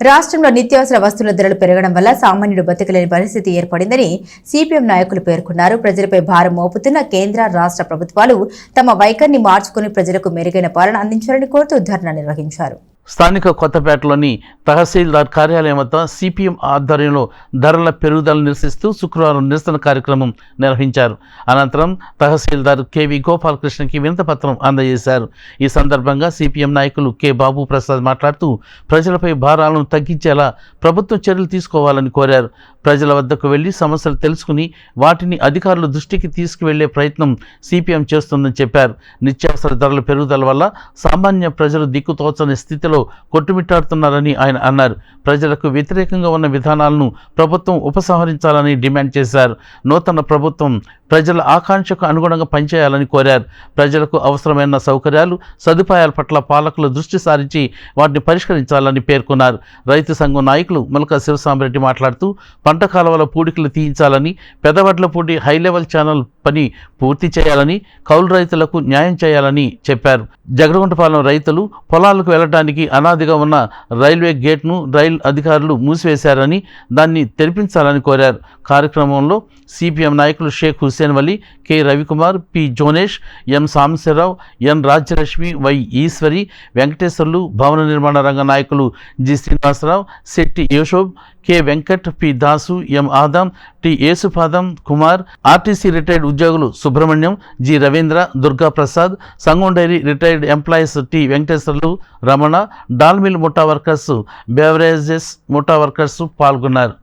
రాష్ట్రంలో నిత్యావసర వస్తువుల ధరలు పెరగడం వల్ల సామాన్యుడు బతకలేని పరిస్థితి ఏర్పడిందని సిపిఎం నాయకులు పేర్కొన్నారు. ప్రజలపై భారం మోపుతున్న కేంద్ర రాష్ట్ర ప్రభుత్వాలు తమ వైఖరిని మార్చుకుని ప్రజలకు మెరుగైన పాలన అందించాలని కోరుతూ ధర్నా నిర్వహించారు. స్థానిక కొత్తపేటలోని తహసీల్దార్ కార్యాలయం వద్ద సిపిఎం ఆధ్వర్యంలో ధరల పెరుగుదల నిరసిస్తూ శుక్రవారం నిరసన కార్యక్రమం నిర్వహించారు. అనంతరం తహసీల్దార్ కెవి గోపాలకృష్ణకి వినతపత్రం అందజేశారు. ఈ సందర్భంగా సిపిఎం నాయకులు కె బాబు ప్రసాద్ మాట్లాడుతూ ప్రజలపై భారాలను తగ్గించేలా ప్రభుత్వం చర్యలు తీసుకోవాలని కోరారు. ప్రజల వద్దకు వెళ్ళి సమస్యలు తెలుసుకుని వాటిని అధికారుల దృష్టికి తీసుకువెళ్ళే ప్రయత్నం సిపిఎం చేస్తుందని చెప్పారు. నిత్యావసర ధరల పెరుగుదల వల్ల సామాన్య ప్రజలు దిక్కుతోచని స్థితిలో కొట్టుమిట్టాడుతున్నారని ఆయన అన్నారు. ప్రజలకు వ్యతిరేకంగా ఉన్న విధానాలను ప్రభుత్వం ఉపసంహరించాలని డిమాండ్ చేశారు. నూతన ప్రభుత్వం ప్రజల ఆకాంక్షకు అనుగుణంగా పనిచేయాలని కోరారు. ప్రజలకు అవసరమైన సౌకర్యాలు సదుపాయాల పట్ల పాలకులు దృష్టి సారించి వాటిని పరిష్కరించాలని పేర్కొన్నారు. రైతు సంఘం నాయకులు ములక శివసామిరెడ్డి మాట్లాడుతూ పంట కాలువల పూడికలు తీయించాలని పెదవడ్లపూడి హై లెవెల్ ఛానల్ పని పూర్తి చేయాలని కౌలు రైతులకు న్యాయం చేయాలని చెప్పారు. జగడగుంటపాలెం రైతులు పొలాలకు వెళ్ళడానికి అనాదిగా ఉన్న రైల్వే గేట్ను రైల్ అధికారులు మూసివేశారని దాన్ని తెరిపించాలని కోరారు. కార్యక్రమంలో సిపిఎం నాయకులు Sheikh Hussain Vali K Ravikumar P Jonesh M Sambasivarao N Rajyalakshmi Y Eswari Venkateswarlu భవన నిర్మాణ రంగ నాయకులు G Srinivasarao Shetty Yoshob K Venkat P Dasu M Adam T Yesupadam Kumar RTC retired ఉద్యోగులు Subrahmanyam G Ravindra Durga Prasad Sangam dairy retired employees T Venkateswarlu Ramana డాల్మిల్ ముఠా workers beverages ముఠా workers పాల్గొన్నారు.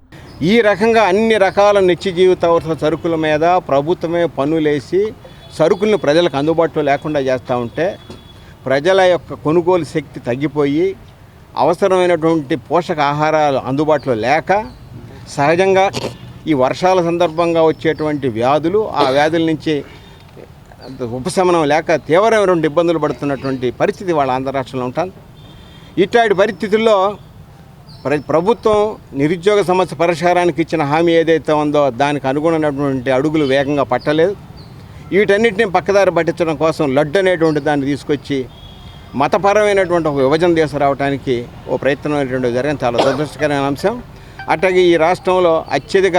ఈ రకంగా అన్ని రకాల నిత్య జీవితావసర సరుకుల మీద ప్రభుత్వమే పన్నులేసి సరుకులను ప్రజలకు అందుబాటులో లేకుండా చేస్తూ ఉంటే ప్రజల యొక్క కొనుగోలు శక్తి తగ్గిపోయి అవసరమైనటువంటి పోషక ఆహారాలు అందుబాటులో లేక సహజంగా ఈ వర్షాల సందర్భంగా వచ్చేటువంటి వ్యాధులు ఆ వ్యాధుల నుంచి ఉపశమనం లేక తీవ్రమైనటువంటి ఇబ్బందులు పడుతున్నటువంటి పరిస్థితి వాళ్ళ ఆంధ్ర రాష్ట్రంలో ఉంటుంది ఇట్లాంటి పరిస్థితుల్లో ప్ర ప్రభుత్వం నిరుద్యోగ సమస్య పరిష్కారానికి ఇచ్చిన హామీ ఏదైతే ఉందో దానికి అనుగుణమైనటువంటి అడుగులు వేగంగా పట్టలేదు. వీటన్నిటిని పక్కదారి పట్టించడం కోసం లడ్డు అనేటువంటి దాన్ని తీసుకొచ్చి మతపరమైనటువంటి ఒక విభజన తీసుకురావడానికి ఓ ప్రయత్నం అనేటువంటి జరిగిన చాలా దురదృష్టకరమైన అంశం. అట్లాగే ఈ రాష్ట్రంలో అత్యధిక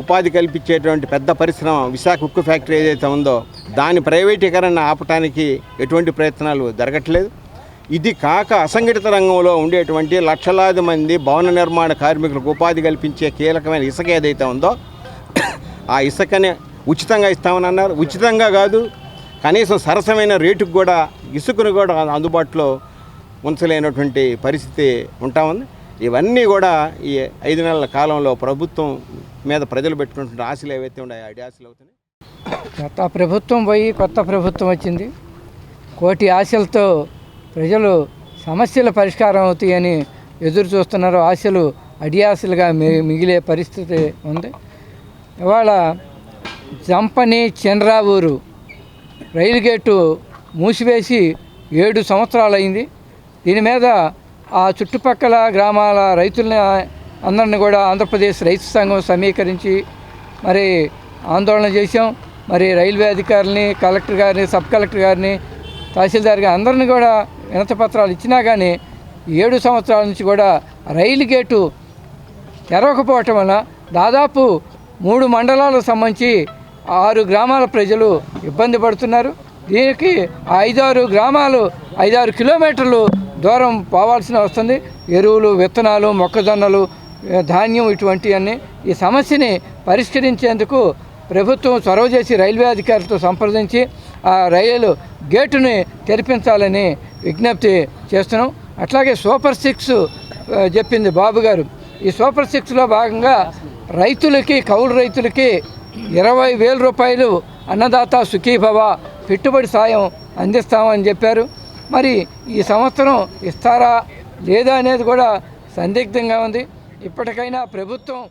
ఉపాధి కల్పించేటువంటి పెద్ద పరిశ్రమ విశాఖ ఉక్కు ఫ్యాక్టరీ ఏదైతే ఉందో దాని ప్రైవేటీకరణ ఆపటానికి ఎటువంటి ప్రయత్నాలు జరగట్లేదు. ఇది కాక అసంఘటిత రంగంలో ఉండేటువంటి లక్షలాది మంది భవన నిర్మాణ కార్మికులకు ఉపాధి కల్పించే కీలకమైన ఇసుక ఏదైతే ఉందో ఆ ఇసుకని ఉచితంగా ఇస్తామని అన్నారు. ఉచితంగా కాదు కనీసం సరసమైన రేటుకు కూడా ఇసుకను కూడా అందుబాటులో ఉంచలేనటువంటి పరిస్థితి ఉంటా ఉంది. ఇవన్నీ కూడా ఈ ఐదు నెలల కాలంలో ప్రభుత్వం మీద ప్రజలు పెట్టుకున్నటువంటి ఆశలు ఏవైతే ఉన్నాయో అడి ఆశలు అవుతున్నాయి? గత ప్రభుత్వం పోయి కొత్త ప్రభుత్వం వచ్చింది. కోటి ఆశలతో ప్రజలు సమస్యల పరిష్కారం అవుతాయని ఎదురు చూస్తున్నారు. ఆశలు అడియాశలుగా మిగిలే పరిస్థితి ఉంది. ఇవాళ జంపని చంద్రావూరు రైలు గేటు మూసివేసి ఏడు సంవత్సరాలు అయింది దీని మీద ఆ చుట్టుపక్కల గ్రామాల రైతుల్ని అందరిని కూడా ఆంధ్రప్రదేశ్ రైతు సంఘం సమీకరించి మరి ఆందోళన చేశాం. మరి రైల్వే అధికారులని కలెక్టర్ గారిని సబ్ కలెక్టర్ గారిని తహసీల్దార్ గారి అందరిని కూడా వినతి పత్రాలు ఇచ్చినా కానీ ఏడు సంవత్సరాల నుంచి కూడా రైలు గేటు తెరవకపోవటం వలన దాదాపు మూడు మండలాలకు సంబంధించి ఆరు గ్రామాల ప్రజలు ఇబ్బంది పడుతున్నారు. దీనికి ఐదారు గ్రామాలు ఐదారు కిలోమీటర్లు దూరం పోవాల్సిన వస్తుంది ఎరువులు విత్తనాలు మొక్కజొన్నలు ధాన్యం ఇటువంటివన్నీ ఈ సమస్యని పరిష్కరించేందుకు ప్రభుత్వం చొరవ చేసి రైల్వే అధికారులతో సంప్రదించి ఆ రైలు గేటుని తెరిపించాలని విజ్ఞప్తి చేస్తున్నాం. అట్లాగే సూపర్ సిక్స్ చెప్పింది బాబు గారు. ఈ సూపర్ సిక్స్లో భాగంగా రైతులకి కౌలు రైతులకి ఇరవై వేల రూపాయలు అన్నదాత సుఖీభవ పెట్టుబడి సాయం అందిస్తామని చెప్పారు. మరి ఈ సంవత్సరం ఇస్తారా లేదా అనేది కూడా సందిగ్ధంగా ఉంది. ఇప్పటికైనా ప్రభుత్వం